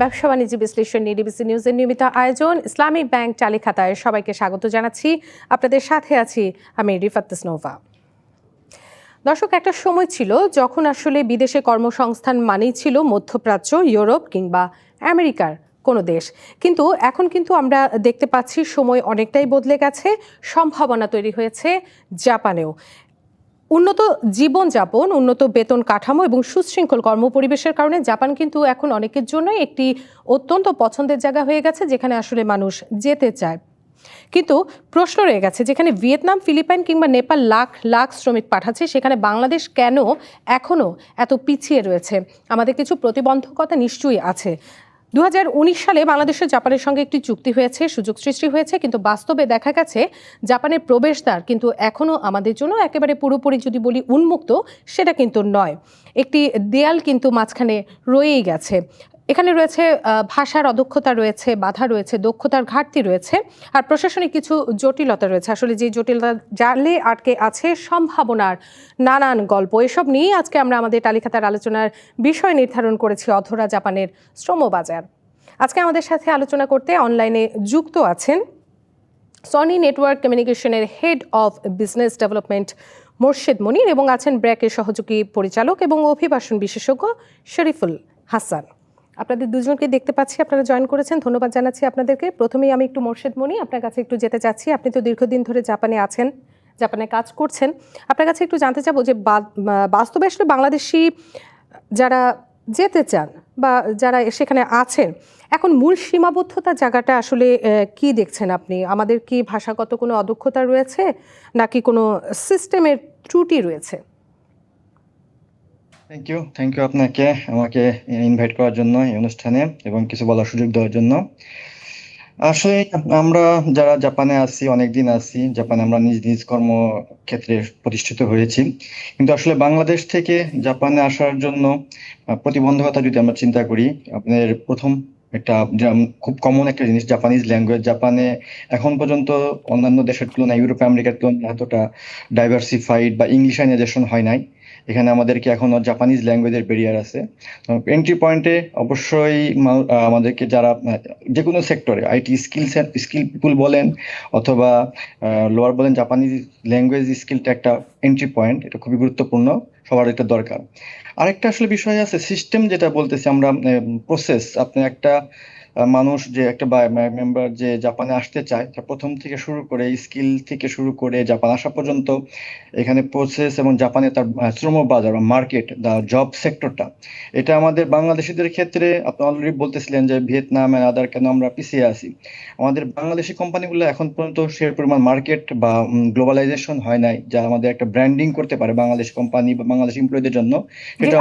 ব্যবসা বাণিজ্য বিশ্লেষণ নিয়ে ডিবিসি নিউজের নিয়মিত আয়োজন। ইসলামিক ব্যাংক চালি খাতায় সবাইকে স্বাগত জানাচ্ছি। আপনাদের সাথে আছি আমি রিফাত নোভা দর্শক, একটা সময় ছিল যখন আসলে বিদেশে কর্মসংস্থান মানেই ছিল মধ্যপ্রাচ্য, ইউরোপ কিংবা আমেরিকার কোনো দেশ। কিন্তু এখন কিন্তু আমরা দেখতে পাচ্ছি সময় অনেকটাই বদলে গেছে, সম্ভাবনা তৈরি হয়েছে জাপানেও। উন্নত জীবনযাপন, উন্নত বেতন কাঠামো এবং সুশৃঙ্খল কর্মপরিবেশের কারণে জাপান কিন্তু এখন অনেকের জন্যই একটি অত্যন্ত পছন্দের জায়গা হয়ে গেছে যেখানে আসলে মানুষ যেতে চায়। কিন্তু প্রশ্ন রয়ে গেছে, যেখানে ভিয়েতনাম, ফিলিপাইন কিংবা নেপাল লাখ লাখ শ্রমিক পাঠাচ্ছে, সেখানে বাংলাদেশ কেন এখনও এত পিছিয়ে রয়েছে? আমাদের কিছু প্রতিবন্ধকতা নিশ্চয়ই আছে। দু হাজার উনিশ সালে বাংলাদেশের জাপানের সঙ্গে একটি চুক্তি হয়েছে, সুযোগ সৃষ্টি হয়েছে, কিন্তু বাস্তবে দেখা গেছে জাপানের প্রবেশদ্বার কিন্তু এখনও আমাদের জন্য একেবারে পুরোপুরি যদি বলি উন্মুক্ত, সেটা কিন্তু নয়। একটি দেয়াল কিন্তু মাঝখানে রয়েই গেছে। এখানে রয়েছে ভাষার অদক্ষতা রয়েছে, বাধা রয়েছে, দক্ষতার ঘাটতি রয়েছে, আর প্রশাসনিক কিছু জটিলতা রয়েছে। আসলে যে জটিলতা জালে আটকে আছে সম্ভাবনার নানান গল্প। এসব নিয়েই আজকে আমরা আমাদের তালিকাতার আলোচনার বিষয় নির্ধারণ করেছি অধরা জাপানের শ্রমবাজার। আজকে আমাদের সাথে আলোচনা করতে অনলাইনে যুক্ত আছেন সনি নেটওয়ার্ক কমিউনিকেশনের head of business development Morshed Monir এবং আছেন ব্র্যাকের সহযোগী পরিচালক এবং অভিবাসন বিশেষজ্ঞ শরীফুল হাসান। আপনাদের দুজনকে দেখতে পাচ্ছি, আপনারা জয়েন করেছেন। ধন্যবাদ জানাচ্ছি আপনাদেরকে। প্রথমেই আমি একটু মোর্শেদ মনি, আপনার কাছে একটু যেতে চাচ্ছি। আপনি তো দীর্ঘদিন ধরে জাপানে আছেন, জাপানে কাজ করছেন। আপনার কাছে একটু জানতে চাবো যে বাস্তবে আসলে বাংলাদেশি যারা যেতে চান বা যারা সেখানে আছেন, এখন মূল সীমাবদ্ধতা জায়গাটা আসলে কি দেখছেন আপনি? আমাদের কি ভাষাগত কোনো অদক্ষতা রয়েছে, নাকি কোনো সিস্টেমের ত্রুটি রয়েছে? থ্যাংক ইউ থ্যাংক ইউ আপনাকে, আমাকে ইনভাইট করার জন্য এই অনুষ্ঠানে এবং কিছু বলার সুযোগ দেওয়ার জন্য। আসলে আমরা যারা জাপানে আছি, অনেকদিন আছি, জাপানে আমরা নিজ নিজ কর্মক্ষেত্রে প্রতিষ্ঠিত হয়েছি। কিন্তু আসলে বাংলাদেশ থেকে জাপানে আসার জন্য প্রতিবন্ধকতা যদি আমরা চিন্তা করি আপনার প্রথম একটা খুব কমন একটা জিনিস জাপানিজ ল্যাঙ্গুয়েজ জাপানে এখন পর্যন্ত অন্যান্য দেশের তুলনায় ইউরোপ আমেরিকার তুলনায় এতটা ডাইভার্সিফাইড বা ইংলিশাইজেশন হয় নাই। এখানে আমাদেরকে এখনও জাপানিজ ল্যাঙ্গুয়েজের ব্যারিয়ার আছে। এন্ট্রি পয়েন্টে অবশ্যই আমাদেরকে যারা যে কোনো সেক্টরে আইটি স্কিল স্কিল পিপুল বলেন অথবা লোয়ার বলেন জাপানিজ ল্যাঙ্গুয়েজ স্কিলটা একটা এন্ট্রি পয়েন্ট এটা খুবই গুরুত্বপূর্ণ, সবার এটা দরকার। আরেকটা আসলে বিষয় আছে সিস্টেম যেটা বলতেছি আমরা প্রসেস আপনি একটা মানুষ যে একটা মেম্বার যে জাপানে আসতে চায় তার প্রথম থেকে শুরু করে স্কিল থেকে শুরু করে জাপান আসা পর্যন্ত এখানে প্রসেস এবং জাপানে তার শ্রম বাজার বা মার্কেট দা জব সেক্টরটা এটা আমাদের বাংলাদেশিদের ক্ষেত্রে আপনি অলরেডি বলতেছিলেন যে ভিয়েতনাম এন্ড আদার কেন আমরা পিছিয়ে আছি। আমাদের বাংলাদেশি কোম্পানিগুলো এখন পর্যন্ত সে পরিমাণ মার্কেট বা গ্লোবালাইজেশন হয় নাই যা আমাদের একটা ব্র্যান্ডিং করতে পারে বাংলাদেশ কোম্পানি বা বাংলাদেশ এমপ্লয়ীদের জন্য।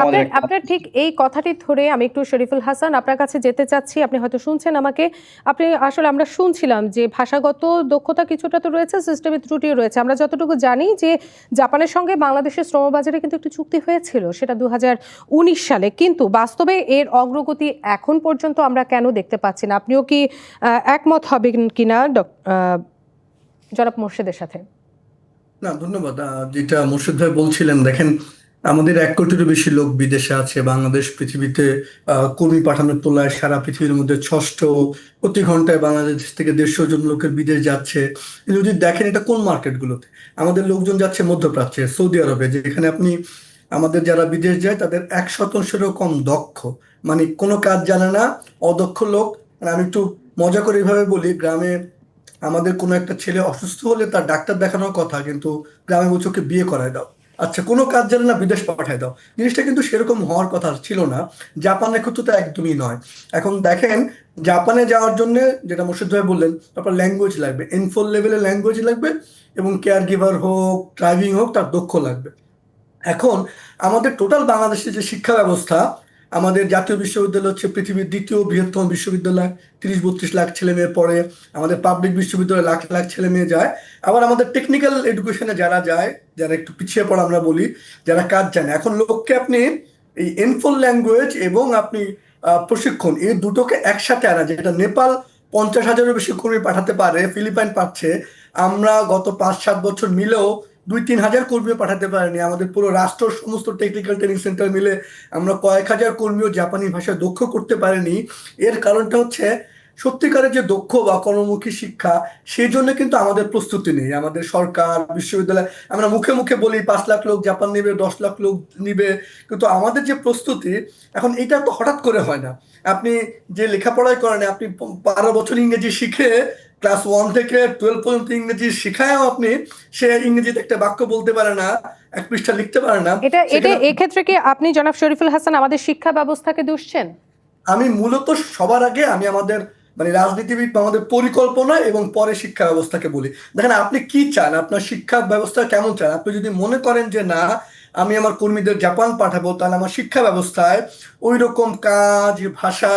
আমাদের আপনার ঠিক এই কথাটি ধরে আমি একটু শরীফুল হাসান আপনার কাছে যেতে চাচ্ছি। আপনি হয়তো শুনছেন আমাকে, আপনি আসলে আমরা শুনছিলাম যে ভাষাগত দক্ষতা কিছুটা তো রয়েছে সিস্টেমের ত্রুটিও রয়েছে। আমরা যতটুকু জানি যে জাপানের সঙ্গে বাংলাদেশের শ্রমবাজারে কিন্তু একটি চুক্তি হয়েছিল, সেটা দু হাজার উনিশ সালে। কিন্তু বাস্তবে এর অগ্রগতি এখন পর্যন্ত আমরা কেন দেখতে পাচ্ছি না? আপনিও কি একমত হবেন কিনা জনাব মোর্শেদের সাথে? না, ধন্যবাদ। যেটা মোর্শেদ ভাই বলছিলেন, দেখেন আমাদের এক কোটিরও বেশি লোক বিদেশে আছে। বাংলাদেশ পৃথিবীতে কর্মী পাঠানোর তোলায় সারা পৃথিবীর মধ্যে ষষ্ঠ প্রতি ঘন্টায় বাংলাদেশ থেকে দেড়শো জন লোকের বিদেশ যাচ্ছে। যদি দেখেন এটা কোন মার্কেটগুলোতে, আমাদের লোকজন যাচ্ছে মধ্যপ্রাচ্যে, সৌদি আরবে, যেখানে আপনি, আমাদের যারা বিদেশ যায়, তাদের এক শতাংশেরও কম দক্ষ। মানে কোনো কাজ জানে না, অদক্ষ লোক। আমি একটু মজা করে এইভাবে বলি, গ্রামে আমাদের কোনো একটা ছেলে অসুস্থ হলে তার ডাক্তার দেখানোর কথা, কিন্তু গ্রামে বলছে ওকে বিয়ে করায় দাও। আচ্ছা কোনো কাজ জানে না, বিদেশ পাঠায় দাও। জিনিসটা কিন্তু সেরকম হওয়ার কথা ছিল না। জাপানের ক্ষেত্রে তো একদমই নয়। এখন দেখেন, জাপানে যাওয়ার জন্য যেটা মুর্শিদ ভাই বললেন, তারপর ল্যাঙ্গুয়েজ লাগবে। এনফোর লেভেলের ল্যাঙ্গুয়েজ লাগবে এবং কেয়ার গিভার হোক ড্রাইভিং হোক, তার দক্ষ লাগবে। এখন আমাদের টোটাল বাংলাদেশের যে শিক্ষা ব্যবস্থা আমাদের জাতীয় বিশ্ববিদ্যালয় হচ্ছে পৃথিবীর দ্বিতীয় বৃহত্তম বিশ্ববিদ্যালয়। তিরিশ, বত্রিশ লাখ ছেলে মেয়ে পড়ে। আমাদের পাবলিক বিশ্ববিদ্যালয়ে লাখ লাখ ছেলে মেয়ে যায়। আবার আমাদের টেকনিক্যাল এডুকেশনে যারা যায়, যারা একটু পিছিয়ে পড়া আমরা বলি, যারা কাজ জানে। এখন লোককে আপনি এই এনফোল ল্যাঙ্গুয়েজ এবং আপনি প্রশিক্ষণ, এই দুটোকে একসাথে আনা, যেটা নেপাল পঞ্চাশ হাজারের বেশি কর্মী পাঠাতে পারে, ফিলিপাইন পাচ্ছে। আমরা গত পাঁচ, সাত বছর মিলেও দুই তিন হাজার কর্মীও পাঠাতে পারেনি। আমাদের পুরো রাষ্ট্র, সমস্ত টেকনিক্যাল ট্রেনিং সেন্টার মিলে আমরা কয়েক হাজার কর্মীও জাপানি ভাষায় দক্ষ করতে পারিনি। এর কারণটা হচ্ছে, সত্যিকারের যে দক্ষ বা কর্মমুখী শিক্ষা, সেই জন্য কিন্তু আমাদের প্রস্তুতি নেই। আমাদের সরকার, বিশ্ববিদ্যালয়, আমরা মুখে মুখে বলি, পাঁচ লাখ লোক জাপান নিবে, দশ লাখ লোক নিবে। কিন্তু আমাদের যে প্রস্তুতি, এখন এটা তো হঠাৎ করে হয় না। আপনি যে লেখাপড়াই করেন, আপনি বারো বছর ইংরেজি শিখে ক্লাস ওয়ান থেকে টুয়েলভ পর্যন্ত ইংরেজি শিখায়ও আপনি সে ইংরেজিতে একটা বাক্য বলতে পারে না এক পৃষ্ঠা লিখতে পারে না। এটা এটা এক্ষেত্রে কি আপনি জনাব শরীফুল হাসান আমাদের শিক্ষা ব্যবস্থাকে দুষছেন আমি মূলত সবার আগে আমি আমাদের মানে রাজনীতিবিদ আমাদের পরিকল্পনা এবং পরে শিক্ষা ব্যবস্থাকে বলি। দেখেন আপনি কি চান? আপনার শিক্ষা ব্যবস্থা কেমন চান? আপনি যদি মনে করেন যে না আমি আমার কর্মীদের জাপান পাঠাবো তাহলে আমার শিক্ষা ব্যবস্থায় ওই রকম কাজ ভাষা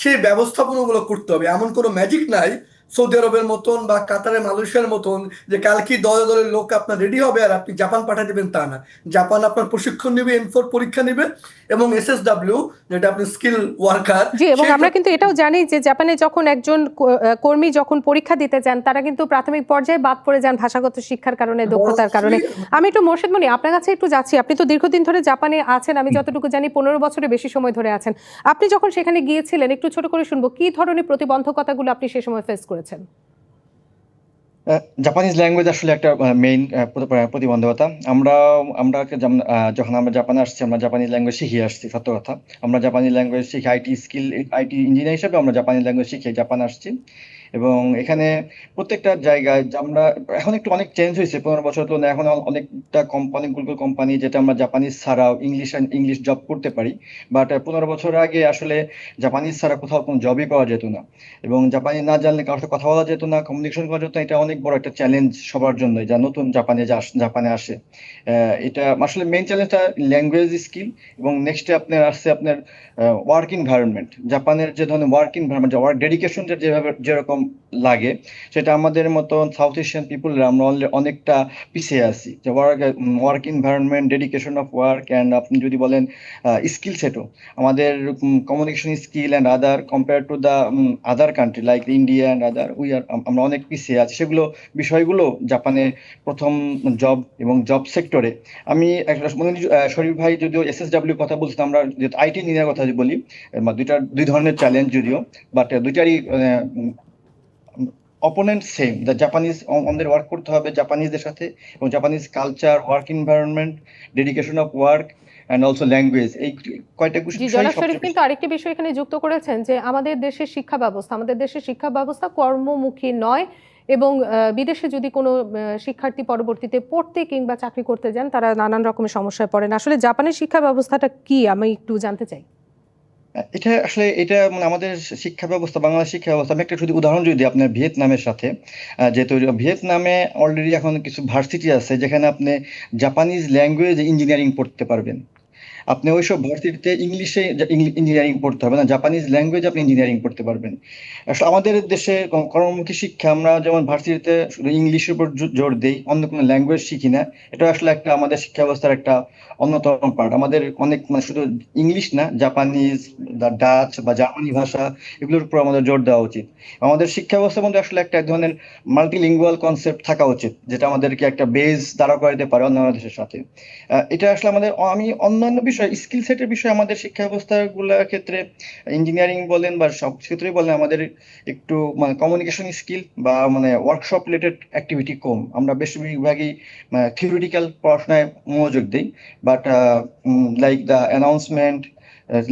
সেই ব্যবস্থাপনাগুলো করতে হবে। এমন কোনো ম্যাজিক নাই সৌদি আরবের মতন বা কাতারের মালয়েশিয়ার মতন যে কালকে দলে দলের লোক আপনার রেডি হবে আর আপনি জাপান পাঠিয়ে দেবেন তা না। জাপান আপনার প্রশিক্ষণ নেবে এম ফোর পরীক্ষা নেবে এবং এসএসডব্লিউ যেটা আপনি স্কিল ওয়ার্কার জি এবং আমরা কিন্তু এটাও জানি যে জাপানে যখন একজন কর্মী যখন পরীক্ষা দিতে যান তারা কিন্তু প্রাথমিক পর্যায়ে বাদ পড়ে যান ভাষাগত শিক্ষার কারণে দক্ষতার কারণে। আমি একটু মোর্শেদ মনি আপনার কাছে একটু যাচ্ছি। আপনি তো দীর্ঘদিন ধরে জাপানে আছেন আমি যতটুকু জানি পনেরো বছরের বেশি সময় ধরে আছেন। আপনি যখন সেখানে গিয়েছিলেন একটু ছোট করে শুনব কি ধরনের প্রতিবন্ধকতাগুলো আপনি সে সময় ফেস করেছেন? জাপানিজ ল্যাঙ্গুয়েজ আসলে একটা মেইন প্রতিবন্ধকতা। আমরা আমরা যখন আমরা জাপানে আসছি, আমরা জাপানি ল্যাঙ্গুয়েজ শিখে আসছি, সত্য কথা। আমরা জাপানি ল্যাঙ্গুয়েজ শিখে আইটি স্কিল আইটি ইঞ্জিনিয়ার হিসেবে আমরা জাপানি ল্যাঙ্গুয়েজ শিখে জাপান আসছি। এবং এখানে প্রত্যেকটা জায়গায় আমরা, এখন একটু অনেক চেঞ্জ হয়েছে, পনেরো বছর তুলনায়, এখন অনেকটা কোম্পানি গুগল কোম্পানি যেটা আমরা জাপানিজ ছাড়াও ইংলিশ ইংলিশ জব করতে পারি বাট পনেরো বছর আগে আসলে জাপানিজ ছাড়া কোথাও কোনো জবই পাওয়া যেত না। এবং জাপানি না জানলে কারোর সাথে কথা বলা যেত না কমিউনিকেশন করা যেত না, এটা অনেক বড় একটা চ্যালেঞ্জ সবার জন্য যা নতুন জাপানে যা জাপানে আসে। এটা আসলে মেইন চ্যালেঞ্জটা ল্যাঙ্গুয়েজ স্কিল এবং নেক্সটে আপনার আসছে আপনার ওয়ার্ক এনভায়রনমেন্ট জাপানের যে ধরনের ওয়ার্ক এনভায়রনমেন্ট ওয়ার্ক ডেডিকেশনটা যেভাবে যেরকম লাগে সেটা আমাদের মতো সাউথ এশিয়ান পিপুলরা আমরা অনেকটা পিছিয়ে আছি। যে work work environment dedication of work and আপনি যদি বলেন স্কিল সেটও আমাদের communication skill and other compare to the other country like India and other we are আমরা অনেক পিছিয়ে আছি। সেগুলো বিষয়গুলো জাপানে প্রথম জব এবং জব সেক্টরে আমি মনে শরীফ ভাই যদিও এসএসডব্লিউ কথা বলছিলাম আমরা আইটি ইঞ্জিনিয়ার কথা বলি আহ, দুইটা দুই ধরনের চ্যালেঞ্জ যদিও বাট দুইটারই অপোনেন্ট সেম দ্য জাপানিজ আমাদের ওয়ার্ক করতে হবে জাপানিজদের সাথে এবং Japanese culture work environment dedication of work and also language এই কয়টা জি জনাব শরীফ কিন্তু আরেকটি বিষয় এখানে যুক্ত করেছেন যে আমাদের দেশের শিক্ষা ব্যবস্থা আমাদের দেশের শিক্ষা ব্যবস্থা কর্মমুখী নয় এবং বিদেশে যদি কোনো শিক্ষার্থী পরবর্তীতে পড়তে কিংবা চাকরি করতে যান তারা নানান রকমের সমস্যায় পড়েন। আসলে জাপানের শিক্ষা ব্যবস্থাটা কি? আমি একটু জানতে চাই। এটা আসলে এটা মানে আমাদের শিক্ষা ব্যবস্থা বাংলাদেশ শিক্ষা ব্যবস্থা আমি একটা শুধু উদাহরণ যদি আপনার ভিয়েতনামের সাথে যেহেতু ভিয়েতনামে অলরেডি এখন কিছু ভার্সিটি আছে, যেখানে আপনি জাপানিজ ল্যাঙ্গুয়েজ ইঞ্জিনিয়ারিং পড়তে পারবেন। আপনি ওইসব ভার্সিটিতে ইংলিশে ইঞ্জিনিয়ারিং পড়তে হবে না জাপানিজ ল্যাঙ্গুয়েজ আপনি ইঞ্জিনিয়ারিং পড়তে পারবেন। আসলে আমাদের দেশে কর্মমুখী শিক্ষা আমরা যেমন ভার্সিটিতে শুধু ইংলিশের উপর জোর দিই, অন্য কোনো ল্যাঙ্গুয়েজ শিখি না, এটা আসলে একটা আমাদের শিক্ষা ব্যবস্থার একটা অন্যতম পার্ট আমাদের অনেক মানে শুধু ইংলিশ না জাপানিজ ডাচ বা জার্মানি ভাষা, এগুলোর উপর আমাদের জোর দেওয়া উচিত। আমাদের শিক্ষা ব্যবস্থার মধ্যে আসলে একটা এক ধরনের মাল্টিলিঙ্গুয়াল কনসেপ্ট থাকা উচিত, যেটা আমাদেরকে একটা বেস দাঁড়া করাতে পারে অন্যান্য দেশের সাথে। এটা আসলে আমাদের, আমি অন্যান্য বিষয় স্কিল সেটের বিষয়ে আমাদের শিক্ষা ব্যবস্থাগুলোর ক্ষেত্রে ইঞ্জিনিয়ারিং বলেন বা সব ক্ষেত্রেই বলেন, আমাদের একটু মানে কমিউনিকেশন স্কিল বা মানে ওয়ার্কশপ রিলেটেড অ্যাক্টিভিটি কম। আমরা বেশিরভাগই থিওরিটিক্যাল পড়াশোনায় মনোযোগ দিই but like the announcement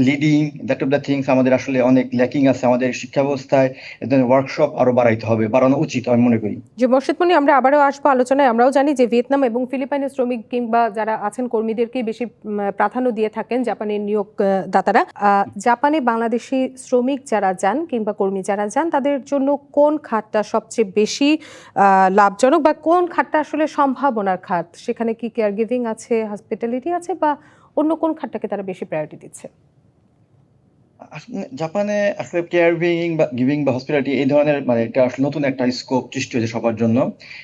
leading that of the things আমাদের আসলে অনেক ল্যাকিং আছে আমাদের শিক্ষা ব্যবস্থায় এ ধরনের ওয়ার্কশপ আরও বাড়াইতে হবে, বাড়ানো উচিত আমি মনে করি। যে মোর্শেদ মনি, আমরা আবারও আসব আলোচনায়। আমরাও জানি যে ভিয়েতনাম এবং ফিলিপাইনের শ্রমিক কিংবা যারা আছেন কর্মীদেরকেই বেশি প্রাধান্য দিয়ে থাকেন জাপানের নিয়োগ দাতারা জাপানে বাংলাদেশি শ্রমিক যারা যান কিংবা কর্মী যারা যান, তাদের জন্য কোন খাতটা সবচেয়ে বেশি লাভজনক বা কোন খাতটা আসলে সম্ভাবনার খাত? সেখানে কি কেয়ার গিভিং আছে হসপিটালিটি আছে, বা অন্য কোন খাতটাকে তারা বেশি প্রায়োরিটি দিচ্ছে? জাপানে আসলে কেয়ার গিভিং বা গিভিং বা হসপিটালিটি এই ধরনের মানে এটা আসলে নতুন একটা স্কোপ সৃষ্টি হয়েছে সবার জন্য।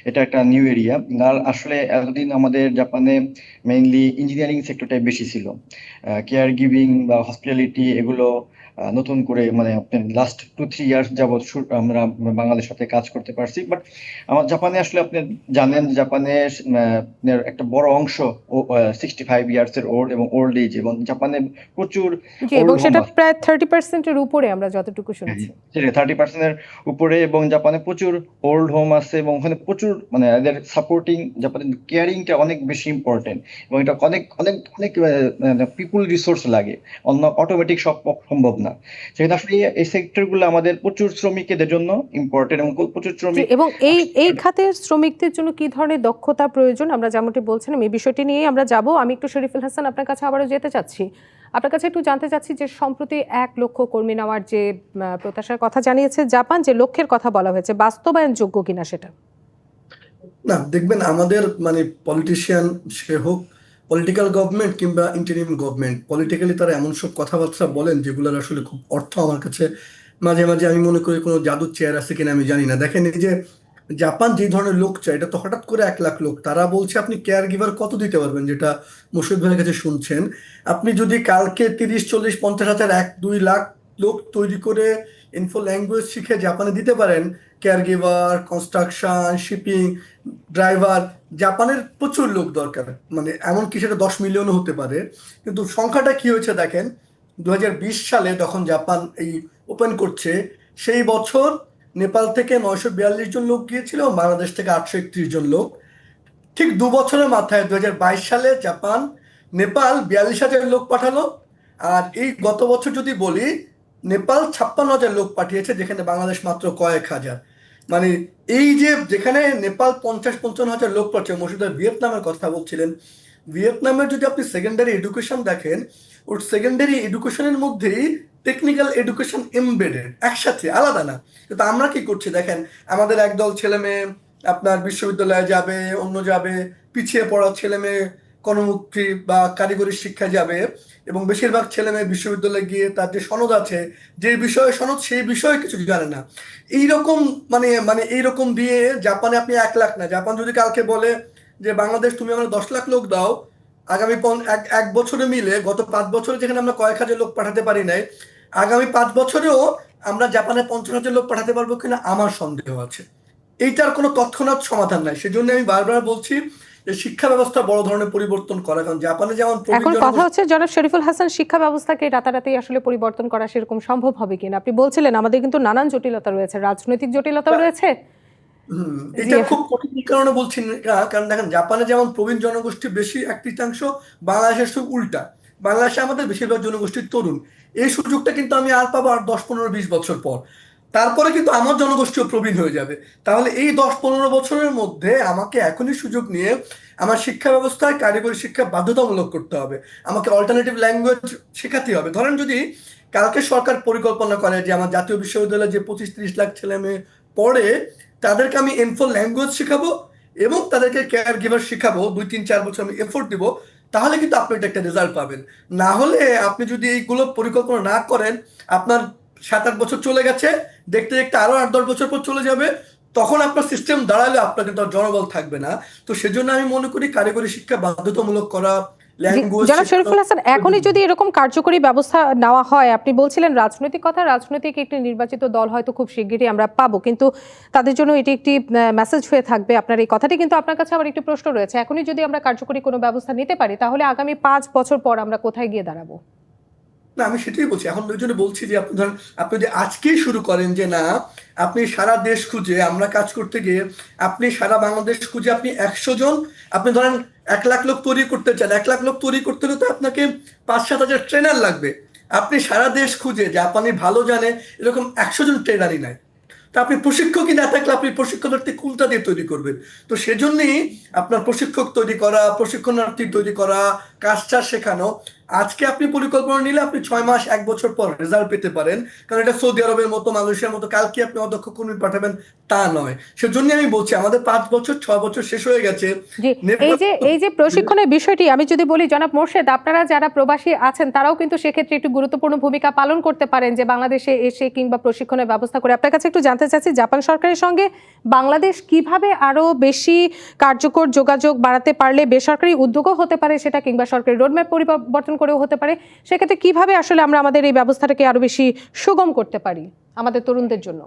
এটা একটা নিউ এরিয়া আর আসলে এতদিন আমাদের জাপানে মেইনলি ইঞ্জিনিয়ারিং সেক্টরটাই বেশি ছিল। কেয়ার গিভিং বা হসপিটালিটি এগুলো নতুন করে মানে আপনার লাস্ট টু থ্রি ইয়ার্স যাবৎ আমরা বাংলাদেশের সাথে কাজ করতে পারছি। বাট আমার জাপানে আসলে আপনি জানেন জাপানে আপনার একটা বড় অংশ সিক্সটি ফাইভ ইয়ার্স এর ওল্ড এবং ওল্ড এজ এবং জাপানে প্রচুর এবং সেটা প্রায় থার্টি পার্সেন্টের উপরে আমরা যতটুকু শুনেছি। থার্টি পার্সেন্টের উপরে এবং জাপানে প্রচুর ওল্ড হোম আছে এবং ওখানে প্রচুর মানে এদের সাপোর্টিং জাপানের কেয়ারিংটা অনেক বেশি ইম্পর্টেন্ট এবং এটা অনেক অনেক অনেক পিপুল রিসোর্স লাগে। অন্য অটোমেটিক সব সম্ভব না। সেখানে আসলে এই- এই সেক্টরগুলো আমাদের প্রচুর শ্রমিকদের জন্য ইম্পর্টেন্ট এবং প্রচুর শ্রমিক এবং এই এই খাতের শ্রমিকদের জন্য কি ধরনের দক্ষতা প্রয়োজন? আমরা যেমনটি বলছিলাম এই বিষয়টি নিয়ে আমরা যাব। আমি একটু শরীফুল হাসান আপনার কাছে আবারও যেতে চাচ্ছি। আপনার কাছে একটু জানতে চাচ্ছি যে সম্প্রতি এক লক্ষ কর্মী নেওয়ার যে প্রত্যাশার কথা জানিয়েছে জাপান যে লক্ষ্যের কথা বলা হয়েছে বাস্তবায়নযোগ্য কিনা সেটা? না দেখবেন আমাদের মানে পলিটিশিয়ান সে হোক পলিটিক্যাল গভর্নমেন্ট কিংবা ইন্টারিম গভর্নমেন্ট পলিটিক্যালি তারা এমন সব কথাবার্তা বলেন যেগুলোর আসলে খুব অর্থ আমার কাছে মাঝে মাঝে আমি মনে করি কোনো জাদুর চেয়ার আছে কিনা আমি জানি না। দেখেন এই যে জাপান যে ধরনের লোক চায়, এটা তো হঠাৎ করে এক লাখ লোক, তারা বলছে আপনি কেয়ার গিভার কত দিতে পারবেন যেটা মুর্শিদ ভাইয়ের কাছে শুনছেন। আপনি যদি কালকে তিরিশ, চল্লিশ, পঞ্চাশ হাজার এক, দুই লাখ লোক তৈরি করে ইনফো ল্যাঙ্গুয়েজ শিখে জাপানে দিতে পারেন care giver construction shipping driver জাপানের প্রচুর লোক দরকার। মানে এমনকি সেটা দশ মিলিয়নও হতে পারে। কিন্তু সংখ্যাটা কি হয়েছে দেখেন দু হাজার বিশ সালে যখন জাপান এই ওপেন করছে, সেই বছর নেপাল থেকে নয়শো বিয়াল্লিশ জন লোক গিয়েছিল, বাংলাদেশ থেকে আটশো একত্রিশ জন লোক। ঠিক দু বছরের মাথায় দু হাজার বাইশ সালে জাপান, নেপাল বিয়াল্লিশ হাজার লোক পাঠালো। আর এই গত বছর যদি বলি, নেপাল ছাপ্পান্ন হাজার লোক পাঠিয়েছে, যেখানে বাংলাদেশ মাত্র কয়েক হাজার। মানে এই যে যেখানে নেপাল পঞ্চাশ পঞ্চান্ন হাজার লোক পাচ্ছে মসুদার ভিয়েতনামের কথা বলছিলেন, ভিয়েতনামের যদি আপনি সেকেন্ডারি এডুকেশন দেখেন, ওর সেকেন্ডারি এডুকেশনের মধ্যেই টেকনিক্যাল এডুকেশন এমবেডেড একসাথে, আলাদা না। কিন্তু আমরা কি করছি দেখেন, আমাদের একদল ছেলে মেয়ে আপনার বিশ্ববিদ্যালয়ে যাবে, অন্য যাবে, পিছিয়ে পড়া ছেলে মেয়ে কর্মমুখী বা কারিগরি শিক্ষা যাবে এবং বেশিরভাগ ছেলে মেয়ে বিশ্ববিদ্যালয়ে গিয়ে তার যে সনদ আছে, যে বিষয়ে সনদ, সেই বিষয়ে কিছু জানে না। এইরকম মানে মানে এইরকম দিয়ে জাপানে আপনি এক লাখ না, জাপান যদি কালকে বলে যে বাংলাদেশ তুমি আমরা দশ লাখ লোক দাও, আগামী এক বছরে মিলে গত পাঁচ বছরে যেখানে আমরা কয়েক হাজার লোক পাঠাতে পারি নাই, আগামী পাঁচ বছরেও আমরা জাপানে পঞ্চাশ হাজার লোক পাঠাতে পারব কিনা আমার সন্দেহ আছে। এইটার কোনো তৎক্ষণাৎ সমাধান নাই। সেজন্য আমি বারবার বলছি যে শিক্ষা ব্যবস্থা বড় ধরনের পরিবর্তন করা। কারণ জাপানে যেমন এখন কথা হচ্ছে জনাব শরীফুল হাসান শিক্ষা ব্যবস্থাকে রাতারাতি আসলে পরিবর্তন করা সেরকম সম্ভব হবে কিনা? আপনি বলছিলেন আমাদের কিন্তু নানান জটিলতা রয়েছে রাজনৈতিক জটিলতা রয়েছে। হুম, এটা খুব কঠিন কারণে বলছি না, কারণ দেখেন জাপানে যেমন প্রবীণ জনগোষ্ঠী বেশি এক তৃতীয়াংশ বাংলাদেশের সব উল্টা। বাংলাদেশে আমাদের বেশিরভাগ জনগোষ্ঠীর তরুণ। এই সুযোগটা কিন্তু আমি আর পাবো আর দশ পনেরো বিশ বছর পর। তারপরে কিন্তু আমার জনগোষ্ঠীও প্রবীণ হয়ে যাবে। তাহলে এই দশ পনেরো বছরের মধ্যে আমাকে এখনই সুযোগ নিয়ে আমার শিক্ষা ব্যবস্থায় কারিগরি শিক্ষা বাধ্যতামূলক করতে হবে। আমাকে অল্টারনেটিভ ল্যাঙ্গুয়েজ শেখাতে হবে। ধরেন যদি কালকে সরকার পরিকল্পনা করে যে আমার জাতীয় বিশ্ববিদ্যালয়ে যে পঁচিশ ত্রিশ লাখ ছেলে মেয়ে পড়ে, তাদেরকে আমি এমফোর ল্যাঙ্গুয়েজ শেখাবো এবং তাদেরকে কেয়ার গিভার শেখাবো, দুই, তিন, চার বছর আমি এফোর্ট দিব, তাহলে কিন্তু আপনি এটা একটা রেজাল্ট পাবেন। না হলে আপনি যদি এইগুলো পরিকল্পনা না করেন, আপনার সাত আট বছর চলে গেছে দেখতে দেখতে আরও আট দশ বছর পর চলে যাবে তখন আপনার সিস্টেম দাঁড়ালে আপনার কিন্তু জনবল থাকবে না। তো সেজন্য আমি মনে করি কারিগরি শিক্ষা বাধ্যতামূলক করা জনাব শরীফুল হাসান এখনই যদি এরকম কার্যকরী ব্যবস্থা নেওয়া হয় আপনি বলছিলেন রাজনৈতিক কথা রাজনৈতিক একটি নির্বাচিত দল হয়তো খুব শিগগিরই আমরা পাবো কিন্তু তাদের জন্য এটি একটি মেসেজ হয়ে থাকবে আপনার এই কথাটি কিন্তু আপনার কাছে আবার একটি প্রশ্ন রয়েছে। এখনই যদি আমরা কার্যকরী কোনো ব্যবস্থা নিতে পারি তাহলে আগামী পাঁচ বছর পর আমরা কোথায় গিয়ে দাঁড়াবো? না, আমি সেটাই বলছি। এখন ওই জন্য বলছি যে আপনি ধরেন, আপনি যদি আজকেই শুরু করেন যে না, আপনি সারা দেশ খুঁজে, আমরা কাজ করতে গিয়ে আপনি সারা বাংলাদেশ খুঁজে আপনি একশো জন, আপনি ধরেন এক লাখ লোক তৈরি করতে চান, এক লাখ লোক তৈরি করতে হলে তো আপনাকে পাঁচ সাত হাজার ট্রেনার লাগবে। আপনি সারা দেশ খুঁজে, জাপানি ভালো জানে, এরকম একশো জন ট্রেনারই নাই। তা আপনি প্রশিক্ষকই না থাকলে আপনি প্রশিক্ষণার্থী কোনটা দিয়ে তৈরি করবেন? তো সেজন্যই আপনার প্রশিক্ষক তৈরি করা, প্রশিক্ষণার্থী তৈরি করা কাজটা শেখানো আজকে আপনি পরিকল্পনা নিলে আপনি ছয় মাস এক বছর পর রেজাল্ট পেতে পারেন। কারণ এটা সৌদি আরবের মতো মালয়েশিয়ার মতো কালকে আপনি অদক্ষ কর্মী পাঠাবেন তা নয়। সেজন্য আমি বলছি আমাদের পাঁচ বছর ছয় বছর শেষ হয়ে গেছে। এই যে এই যে প্রশিক্ষণের বিষয়টি আমি যদি বলি জনাব মোর্শেদ আপনারা যারা প্রবাসী আছেন তারাও কিন্তু সেক্ষেত্রে একটু গুরুত্বপূর্ণ ভূমিকা পালন করতে পারেন যে বাংলাদেশে এসে কিংবা প্রশিক্ষণের ব্যবস্থা করে। আপনার কাছে একটু জানতে চাচ্ছি জাপান সরকারের সঙ্গে বাংলাদেশ কীভাবে আরও বেশি কার্যকর যোগাযোগ বাড়াতে পারলে বেসরকারি উদ্যোগও হতে পারে সেটা কিংবা সরকারি রোডম্যাপ পরিবর্তন গঠন করেও হতে পারে। সেক্ষেত্রে কীভাবে আসলে আমরা আমাদের এই ব্যবস্থাটাকে আরও বেশি সুগম করতে পারি আমাদের তরুণদের জন্য?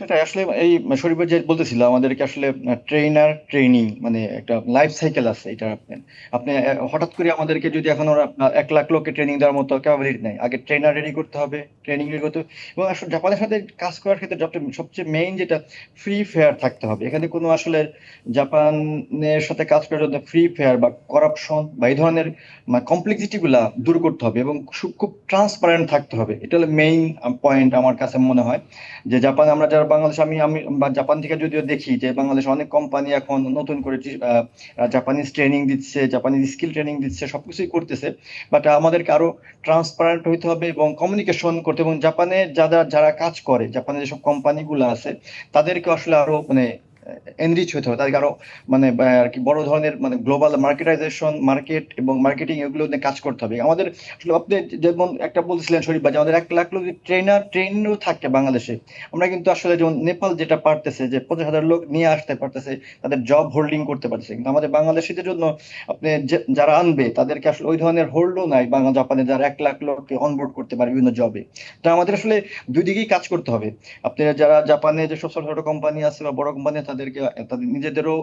সেটাই আসলে এই শরীফ যে বলতেছিল, আমাদেরকে আসলে ট্রেনার ট্রেনিং মানে একটা লাইফ সাইকেল আছে এটা আপনি আপনি হঠাৎ করে আমাদেরকে যদি এখন ওরা এক লাখ লোককে ট্রেনিং দেওয়ার মতো ক্যাপাবিলিটি নেই আগে ট্রেনার রেডি করতে হবে ট্রেনিং রেডি করতে হবে। এবং আসলে জাপানের সাথে কাজ করার ক্ষেত্রে সবচেয়ে মেইন যেটা ফ্রি ফেয়ার থাকতে হবে। এখানে কোনো আসলে জাপানের সাথে কাজ করার জন্য ফ্রি ফেয়ার বা করাপশন বা এই ধরনের কমপ্লেক্সিটি গুলা দূর করতে হবে এবং খুব ট্রান্সপারেন্ট থাকতে হবে। এটা হলো মেইন পয়েন্ট আমার কাছে মনে হয়। যে জাপান আমরা যারা বাংলাদেশ, আমি আমি জাপান থেকে যদিও দেখি যে বাংলাদেশ অনেক কোম্পানি এখন নতুন করে জাপানিজ ট্রেনিং দিচ্ছে জাপানিজ স্কিল ট্রেনিং দিচ্ছে সব কিছুই করতেছে। বাট আমাদেরকে আরও ট্রান্সপারেন্ট হইতে হবে এবং কমিউনিকেশন করতে এবং জাপানে যারা যারা কাজ করে জাপানে যেসব কোম্পানিগুলো আছে তাদেরকে আসলে আরও মানে এনরিচ হতে হবে। তাদেরকে আরও মানে আর কি বড় ধরনের মানে গ্লোবাল মার্কেটাইজেশন মার্কেট এবং মার্কেটিং এগুলো নিয়ে কাজ করতে হবে। আমাদের আসলে আপনি যেমন একটা বলছিলেন শরীফ ভাই আমাদের এক লাখ লোক ট্রেনার ট্রেনও থাকে বাংলাদেশে, আমরা কিন্তু আসলে যেমন নেপাল যেটা পারতেছে যে পঞ্চাশ হাজার লোক নিয়ে আসতে পারতেছে, তাদের জব হোল্ডিং করতে পারতেছে। কিন্তু আমাদের বাংলাদেশিদের জন্য আপনি যারা আনবে, তাদেরকে আসলে ওই ধরনের হোল্ডও নাই বাংলা জাপানে যারা এক লাখ লোককে অনবোর্ড করতে পারে বিভিন্ন জবে তো আমাদের আসলে দুই দিকেই কাজ করতে হবে। আপনি যারা জাপানে যেসব ছোট ছোট কোম্পানি আছে বা বড় কোম্পানি তাদেরকে তাদের নিজেদেরও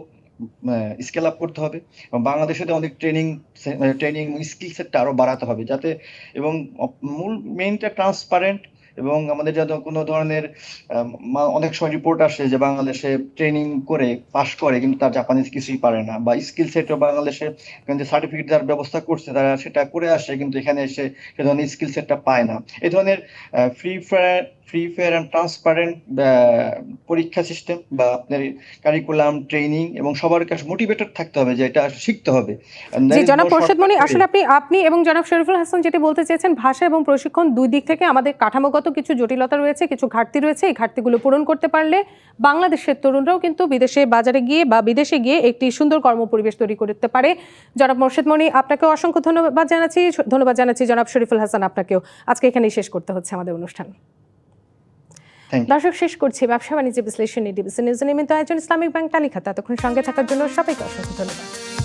স্কেল আপ করতে হবে এবং বাংলাদেশে অনেক ট্রেনিং ট্রেনিং স্কিল সেটটা আরও বাড়াতে হবে যাতে এবং মূল মেইনটা ট্রান্সপারেন্ট এবং আমাদের যাতে কোনো ধরনের অনেক সময় রিপোর্ট আসে যে বাংলাদেশে ট্রেনিং করে পাশ করে কিন্তু তার জাপানিজ কিছুই পারে না বা স্কিল সেটও বাংলাদেশে কিন্তু সার্টিফিকেট দেওয়ার ব্যবস্থা করছে, তারা সেটা করে আসে কিন্তু এখানে এসে সে ধরনের স্কিল সেটটা পায় না। এ ধরনের free fire free fire and transparent পরীক্ষা সিস্টেম বা আপনার কারিকুলাম ট্রেনিং এবং সবার কাছে মোটিভেটেড থাকতে হবে যে এটা শিখতে হবে। জি জনাব no মোর্শেদ মনি আসলে আপনি আপনি এবং জনাব শরীফুল হাসান যেটি বলতে চেয়েছেন ভাষা এবং প্রশিক্ষণ দুই দিক থেকে আমাদের কাঠামোগত কিছু জটিলতা রয়েছে কিছু ঘাটতি রয়েছে। এই ঘাটতিগুলো পূরণ করতে পারলে বাংলাদেশের তরুণরাও কিন্তু বিদেশে বাজারে গিয়ে বা বিদেশে গিয়ে একটি সুন্দর কর্মপরিবেশ তৈরি করতে পারে। জনাব মোর্শেদ মনি আপনাকে অসংখ্য ধন্যবাদ জানাচ্ছি। ধন্যবাদ জানাচ্ছি জনাব শরীফুল হাসান আপনাকেও। আজকে এখানেই শেষ করতে হচ্ছে আমাদের অনুষ্ঠান. দর্শক, শেষ করছি ব্যবসা বাণিজ্য বিশ্লেষণী ডিবিসি নিউজ নিয়মিত আয়োজন ইসলামিক ব্যাংক তালিকা ততক্ষণ সঙ্গে থাকার জন্য সবাইকে অসংখ্য ধন্যবাদ।